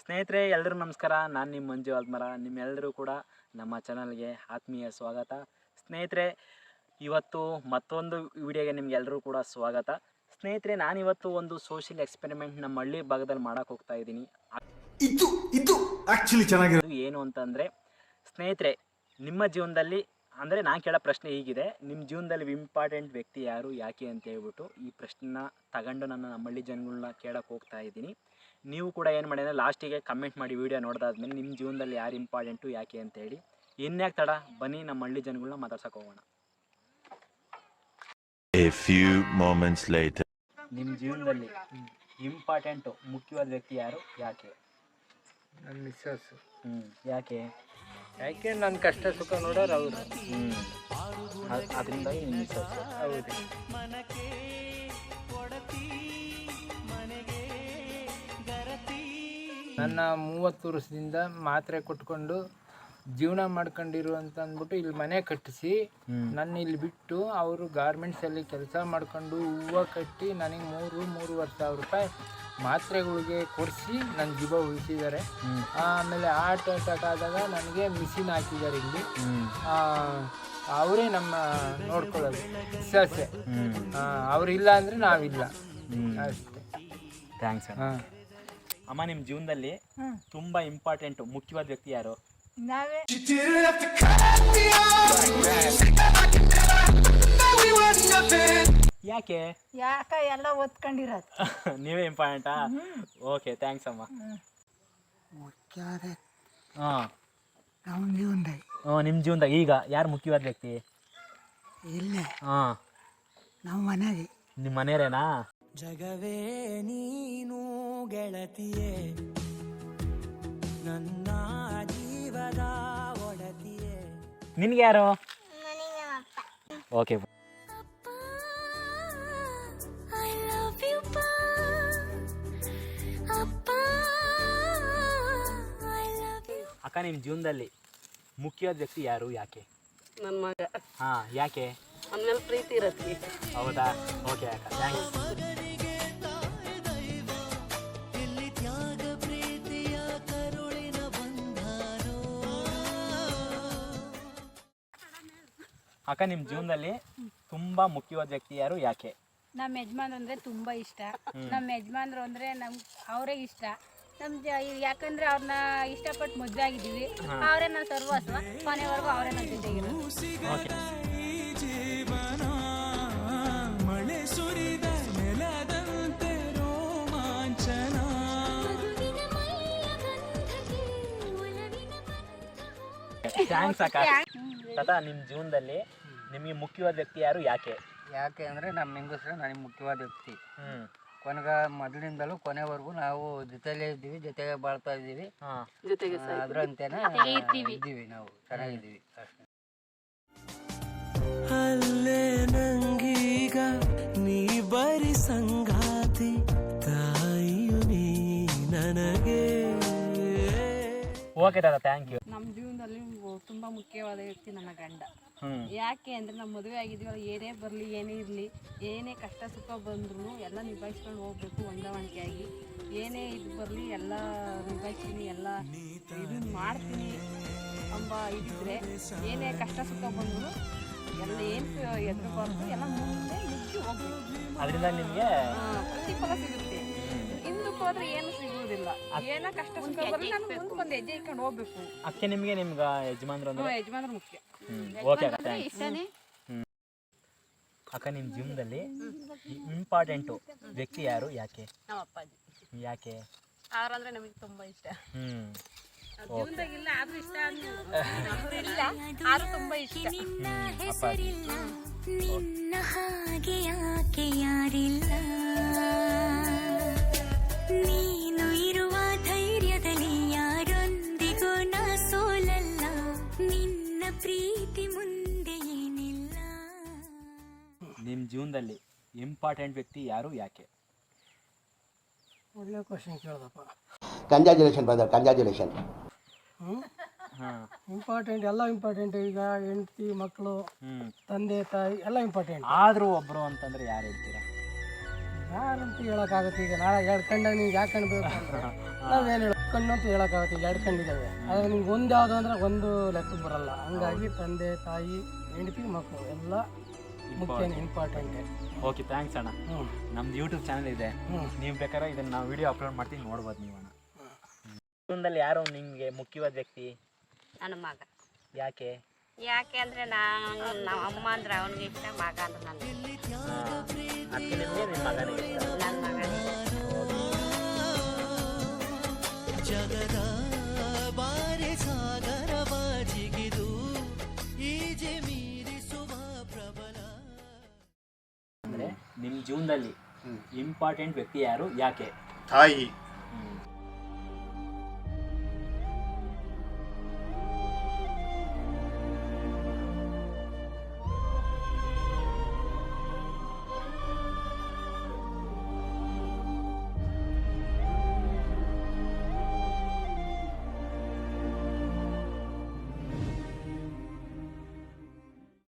ಸ್ನೇಹಿತರೆ ಎಲ್ಲರೂ ನಮಸ್ಕಾರ. ನಾನು ನಿಮ್ಮ ಮಂಜು ಆಲ್ಮರ. ನಿಮ್ಮೆಲ್ಲರೂ ಕೂಡ ನಮ್ಮ ಚಾನಲ್ಗೆ ಆತ್ಮೀಯ ಸ್ವಾಗತ. ಸ್ನೇಹಿತರೆ ಇವತ್ತು ಮತ್ತೊಂದು ವಿಡಿಯೋಗೆ ನಿಮಗೆಲ್ಲರೂ ಕೂಡ ಸ್ವಾಗತ. ಸ್ನೇಹಿತರೆ ನಾನಿವತ್ತು ಒಂದು ಸೋಷಿಯಲ್ ಎಕ್ಸ್ಪೆರಿಮೆಂಟ್ ನಮ್ಮ ಹಳ್ಳಿ ಭಾಗದಲ್ಲಿ ಮಾಡೋಕೆ ಹೋಗ್ತಾ ಇದ್ದೀನಿ. ಇದು ಇದು ಆ್ಯಕ್ಚುಲಿ ಚೆನ್ನಾಗಿರೋದು ಏನು ಅಂತಂದರೆ ಸ್ನೇಹಿತರೆ ನಿಮ್ಮ ಜೀವನದಲ್ಲಿ ಅಂದರೆ ನಾನು ಕೇಳೋ ಪ್ರಶ್ನೆ ಹೀಗಿದೆ. ನಿಮ್ಮ ಜೀವನದಲ್ಲಿ ಇಂಪಾರ್ಟೆಂಟ್ ವ್ಯಕ್ತಿ ಯಾರು ಯಾಕೆ ಅಂತ ಹೇಳ್ಬಿಟ್ಟು ಈ ಪ್ರಶ್ನೆನ ತಗೊಂಡು ನಾನು ನಮ್ಮ ಹಳ್ಳಿ ಜನಗಳನ್ನ ಕೇಳೋಕೆ ಹೋಗ್ತಾ ಇದ್ದೀನಿ. ನೀವು ಕೂಡ ಏನು ಮಾಡಿ ಅಂದರೆ ಲಾಸ್ಟಿಗೆ ಕಮೆಂಟ್ ಮಾಡಿ ವಿಡಿಯೋ ನೋಡಿದಾದ್ಮೇಲೆ ನಿಮ್ಮ ಜೀವನದಲ್ಲಿ ಯಾರು ಇಂಪಾರ್ಟೆಂಟು ಯಾಕೆ ಅಂತೇಳಿ ಇನ್ಯಾಕೆ ತಡ ಬನ್ನಿ ನಮ್ಮ ಹಳ್ಳಿ ಜನಗಳನ್ನ ಮಾತಾಡ್ಸಕ್ಕೆ ಹೋಗೋಣ. A few moments later. ನಿಮ್ಮ ಜೀವನದಲ್ಲಿ ಇಂಪಾರ್ಟೆಂಟು ಮುಖ್ಯವಾದ ವ್ಯಕ್ತಿ ಯಾರು ಯಾಕೆ? ನನ್ನ ಮಿಸ್ಸಸ್ ಹ್ಞೂ ಯಾಕೆ? ಯಾಕೆ ನನ್ನ ಕಷ್ಟ ಸುಖ ನೋಡೋರು ಅವರು ಹ್ಞೂ ಅದರಿಂದಾಗಿ ನಿಮ್ಮ ಮಿಸ್ಸಸ್ ಹೌದು. ನನ್ನ ಮೂವತ್ತು ವರ್ಷದಿಂದ ಮಾತ್ರೆ ಕೊಟ್ಕೊಂಡು ಜೀವನ ಮಾಡ್ಕೊಂಡಿರು ಅಂತ ಅಂದ್ಬಿಟ್ಟು ಇಲ್ಲಿ ಮನೆ ಕಟ್ಟಿಸಿ. ನನ್ನ ಇಲ್ಲಿ ಬಿಟ್ಟು ಅವರು ಗಾರ್ಮೆಂಟ್ಸಲ್ಲಿ ಕೆಲಸ ಮಾಡ್ಕೊಂಡು ಹೂವು ಕಟ್ಟಿ ನನಗೆ ಮೂರು ಮೂರುವರೆ ಸಾವಿರ ರೂಪಾಯಿ ಮಾತ್ರೆಗಳಿಗೆ ಕೊಡಿಸಿ ನನ್ನ ಜೀವ ಉಳಿಸಿದ್ದಾರೆ. ಆಮೇಲೆ ಹಾರ್ಟ್ ಅಟ್ಯಾಕ್ ಆದಾಗ ನನಗೆ ಮಿಷಿನ್ ಹಾಕಿದ್ದಾರೆ ಇಲ್ಲಿ. ಅವರೇ ನಮ್ಮ ನೋಡ್ಕೊಳ್ಳೋದು. ಸಸ್ಯ. ಅವರು ಅವರಿಲ್ಲ ಅಂದರೆ ನಾವಿಲ್ಲ. ಅಷ್ಟೇ. ಥ್ಯಾಂಕ್ಸ್ ಹಾಂ. ಅಮ್ಮ ನಿಮ್ಮ ಜೀವನದಲ್ಲಿ ತುಂಬಾ ಇಂಪಾರ್ಟೆಂಟ್ ಮುಖ್ಯವಾದ ವ್ಯಕ್ತಿ ಯಾರು? ನಾವೇ. ಯಾಕೆ? ಯಾಕ ಎಲ್ಲ ಓದ್ಕೊಂಡಿರೋದು ನೀವೇ ಇಂಪಾರ್ಟೆಂಟಾ ಓಕೆ ಥ್ಯಾಂಕ್ಸ್ ಅಮ್ಮ. ಮುಖ್ಯವಾದ ಹಾಂ. ನಮ್ಮ ಜೀವನದಾಗ ಹ್ಞೂ ನಿಮ್ಮ ಜೀವನದಾಗ ಈಗ ಯಾರು ಮುಖ್ಯವಾದ ವ್ಯಕ್ತಿ? ಇಲ್ಲೇ. ಹಾಂ. ನಮ್ಮ ಮನೆಗೆ. ನಿಮ್ಮ ಮನೆಯವರೇನಾ? ಜಗವೇ ನೀನು ಗೆಳತಿಯೇ. ನನ್ನ ಜೀವದ ಒಡತಿಯೇ. ನಿನ್ಗೆ ಯಾರು? ಓಕೆ. ಅಕ್ಕ ನಿಮ್ಮ ಜೀವನದಲ್ಲಿ ಮುಖ್ಯವಾದ ವ್ಯಕ್ತಿ ಯಾರು ಯಾಕೆ? ನನ್ನ ಮಗ. ಹಾಂ ಯಾಕೆ? ಅವನ ಮೇಲೆ ಪ್ರೀತಿ ಇರತ್ತೆ. ಹೌದಾ? ಓಕೆ ಅಕ್ಕ ಥ್ಯಾಂಕ್ಸ್ ಅಕ್ಕ ನಿಮ್ಮ ಜೀವನದಲ್ಲಿ ತುಂಬಾ ಮುಖ್ಯವಾದ ವ್ಯಕ್ತಿ ಯಾರು? ಯಾಕೆ? ನಮ್ಮ ಯಜಮಾನ್ ಅಂದ್ರೆ ತುಂಬಾ ಇಷ್ಟ. ನಮ್ಮ ಯಜಮಾನ್ರು ಅಂದ್ರೆ ನಮ್ ಅವರೇ ಇಷ್ಟ. ನಮ್ ಜ ಯಾಕಂದ್ರೆ ಅವ್ರನ್ನ ಇಷ್ಟಪಟ್ಟು ಮದುವೆ ಆಗಿದ್ದೀವಿ. ಅವರೇ ನನ್ನ ಸರ್ವಸ್ವ. ಕೊನೆವರೆಗೂ ಅವರೇ ನನ್ನ ಜೊತೆಗಿರೋದು ಓಕೆ. ಜೀವನ ಮಳೆ ಸುರಿದ ನೆಲದಂತೆ ರೋಮಾಂಚನ ಥ್ಯಾಂಕ್ಸ್ ಅಕ್ಕ. ತಾತ ನಿಮ್ಮ ಜೀವನದಲ್ಲಿ ನಿಮಗೆ ಮುಖ್ಯವಾದ ವ್ಯಕ್ತಿ ಯಾರು ಯಾಕೆ? ಯಾಕೆ ಅಂದರೆ ನಮ್ಮ ಹೆಂಗಸ್ರೆ ನನಗೆ ಮುಖ್ಯವಾದ ವ್ಯಕ್ತಿ. ಹ್ಮ್. ಕೊನೆಗ ಮೊದಲಿಂದಲೂ ಕೊನೆವರೆಗೂ ನಾವು ಜೊತೆಲೇ ಇದ್ದೀವಿ ಜೊತೆಗೆ ಬಾಳ್ತಾ ಇದ್ದೀವಿ. ಹಾಂ. ಜೊತೆಗೆ ಅದರಂತೆನೆ ಇದ್ದೀವಿ. ನಾವು ಚೆನ್ನಾಗಿದ್ದೀವಿ. ಅಷ್ಟೇ. ಅಲ್ಲೇ ನಂಗೀಗ ನೀ ಬರಿ ಸಂಗಾತಿ ತಾಯಿಯು ನೀ ನನಗೆ. ಓಕೆ ದಾದಾ ಥ್ಯಾಂಕ್ ಯು ತುಂಬ ಮುಖ್ಯವಾದ ವ್ಯಕ್ತಿ ನನ್ನ ಗಂಡ. ಯಾಕೆ ಅಂದರೆ ನಮ್ಮ ಮದುವೆ ಆಗಿದ್ದೀವಲ್ಲ ಏನೇ ಬರಲಿ ಏನೇ ಇರಲಿ ಏನೇ ಕಷ್ಟ ಸುಖ ಬಂದ್ರೂ ಎಲ್ಲ ನಿಭಾಯಿಸ್ಕೊಂಡು ಹೋಗ್ಬೇಕು ಹೊಂದಾಣಿಕೆಯಾಗಿ ಏನೇ ಇದು ಬರಲಿ ಎಲ್ಲ ನಿಭಾಯಿಸ್ತೀನಿ ಎಲ್ಲ ಇದು ಮಾಡ್ತೀನಿ ಎಂಬ ಇದ್ರೆ ಏನೇ ಕಷ್ಟ ಸುಖ ಬಂದ್ರು ಎಲ್ಲ ಏನು ಎದುರಬಾರ್ದು ಎಲ್ಲ ಮುಂದೆ ಮುಚ್ಚಿ ಹೋಗ್ಬೇಕು. ಅದರಿಂದ ನಿಮಗೆ ಪ್ರತಿಫಲ ಸಿಗುತ್ತೆ. ಹೋದ್ರೆ ಏನು ಸಿಗುವುದಿಲ್ಲ. ಏನ ಕಷ್ಟ ಸುಖ ಬರಲಿ ನಾನು ಮುಂದೆ ಒಂದು ಹೆಜ್ಜೆ ಇಟ್ಕೊಂಡು ಹೋಗ್ಬೇಕು. ಅಕ್ಕೆ ನಿಮಗೆ ನಿಮ್ಗೆ ಯಜಮಾನ್ರು ಅಂದ್ರೆ? ಯಜಮಾನ್ರು ಮುಖ್ಯ. ಓಕೆ ಅಕ್ಕ ಥ್ಯಾಂಕ್ಸ್ ಹ್ಞೂ ಅಕ್ಕ ನಿಮ್ಮ ಜೀವನದಲ್ಲಿ ಇಂಪಾರ್ಟೆಂಟು ವ್ಯಕ್ತಿ ಯಾರು ಯಾಕೆ? ನಮ್ಮ ಅಪ್ಪಾಜಿ. ಯಾಕೆ? ಅವ್ರಂದ್ರೆ ನಮಗೆ ತುಂಬಾ ಇಷ್ಟ. ಹ್ಮ್. ಜೀವನದಾಗ ಇಲ್ಲ ಆದ್ರೂ ಇಷ್ಟ ಇಲ್ಲ ಆದ್ರೂ ತುಂಬಾ ಇಷ್ಟ. ನಿನ್ನ ಹೆಸರಿಲ್ಲ ನಿನ್ನ ಹಾಗೆ ಯಾಕೆ ಯಾರಿಲ್ಲ? ಪ್ರೀತಿ ಮುಂದೆ ಏನಿಲ್ಲ. ನಿಮ್ಮ ಜೀವನದಲ್ಲಿ ಇಂಪಾರ್ಟೆಂಟ್ ವ್ಯಕ್ತಿ ಯಾರು ಯಾಕೆ? ಒಳ್ಳೆ ಕ್ವಶನ್ ಕೇಳ್ದಪ್ಪ. ಕಂಜಾಜುಲೇಷನ್ ಬ್ರದರ್ ಹ್ಞೂ ಹಾಂ. ಇಂಪಾರ್ಟೆಂಟ್ ಎಲ್ಲ ಇಂಪಾರ್ಟೆಂಟ್ ಈಗ ಹೆಂಡತಿ ಮಕ್ಕಳು ಹ್ಞೂ ತಂದೆ ತಾಯಿ ಎಲ್ಲ ಇಂಪಾರ್ಟೆಂಟ್ ಆದರೂ ಒಬ್ಬರು ಅಂತಂದರೆ ಯಾರು ಹೇಳ್ತೀರಾ? ಯಾರಂತ ಹೇಳೋಕ್ಕಾಗುತ್ತೆ. ಈಗ ನಾಳೆ ಎರಡು ಕಂಡ ನೀವು ಯಾಕೆ ಕಣ್ಬೇಕು ನಾವೇನು ಹೇಳ ಕಣ್ಣು ಅಂತ ಹೇಳೋಕ್ಕಾಗುತ್ತೆ. ಈಗ ಎರಡು ಕಂಡಿದ್ದಾವೆ ಆದರೆ ನಿಮ್ಗೆ ಒಂದು ಯಾವುದು ಅಂದ್ರೆ ಒಂದು ಲೆಕ್ಕ ಬರಲ್ಲ. ಹಂಗಾಗಿ ತಂದೆ ತಾಯಿ ಹೆಂಡತಿ ಮಕ್ಕಳು ಎಲ್ಲ ಮುಖ್ಯ ಇಂಪಾರ್ಟೆಂಟೇ ಓಕೆ ಥ್ಯಾಂಕ್ಸ್ ಅಣ್ಣ. ಹ್ಞೂ ನಮ್ದು ಯೂಟ್ಯೂಬ್ ಚಾನಲ್ ಇದೆ. ಹ್ಞೂ ನೀವು ಬೇಕಾದ್ರೆ ಇದನ್ನು ನಾವು ವಿಡಿಯೋ ಅಪ್ಲೋಡ್ ಮಾಡ್ತೀನಿ ನೋಡ್ಬೋದು ನೀವು ಅಣ್ಣ. ಜೀವನದಲ್ಲಿ ಯಾರು ನಿಮಗೆ ಮುಖ್ಯವಾದ ವ್ಯಕ್ತಿ? ನನ್ನ ಮಗ. ಯಾಕೆ? ಯಾಕೆ ಅಂದರೆ ನಾನು ನಮ್ಮ ಅಮ್ಮ ಅಂದ್ರೆ ಅವನಿಗೆ ಇಷ್ಟ ಮಗ ಅಂದ್ರೆ ನನಗೆ ಅದಕ್ಕೆ ನಿಮಗೆ ನಿಮ್ಮ ಮಗನಿಗೆ ಇಷ್ಟ ನನ್ನ ಮಗನಿಗೆ ಜಗದ ಬಾರೆ ಸಾಗರ ಬಾಜಿಗಿದು ಈಜೆ ಮೀರಿಸುವ ಪ್ರಬಲ ಅಂದರೆ ನಿಮ್ಮ ಜೀವನದಲ್ಲಿ ಇಂಪಾರ್ಟೆಂಟ್ ವ್ಯಕ್ತಿ ಯಾರು? ಯಾಕೆ? ತಾಯಿ.